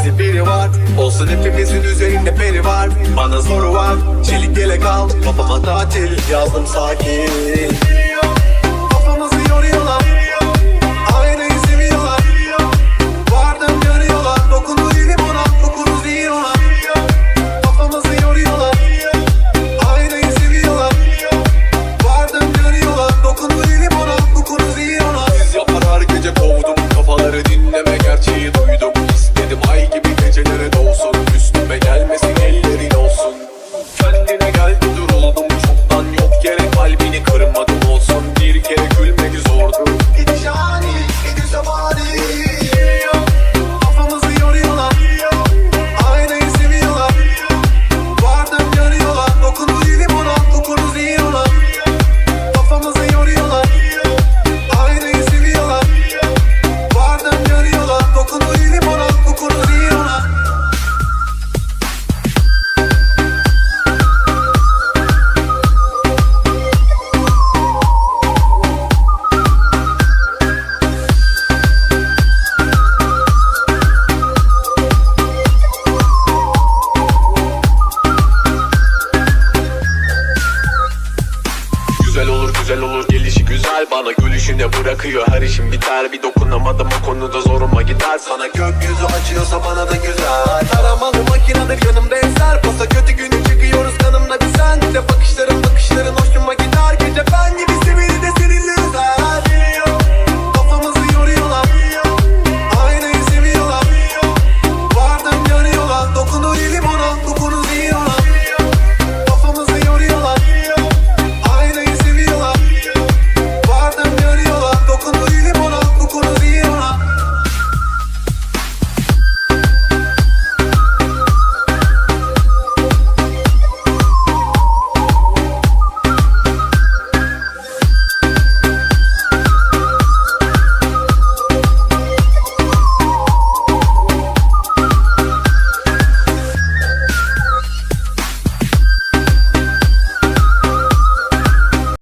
bizi biri var. Olsun hepimizin üzerinde peri var. Bana zoru var Çelik yelek al. Kafama tatil Yazdım sakin. Biliyorum gel bana Gülüşüne bırakıyor her işim biter. Bir dokunamadım o konuda zoruma gider. Sana gökyüzü acıyorsa bana da güzel. Taramalı makinedir yanımda eser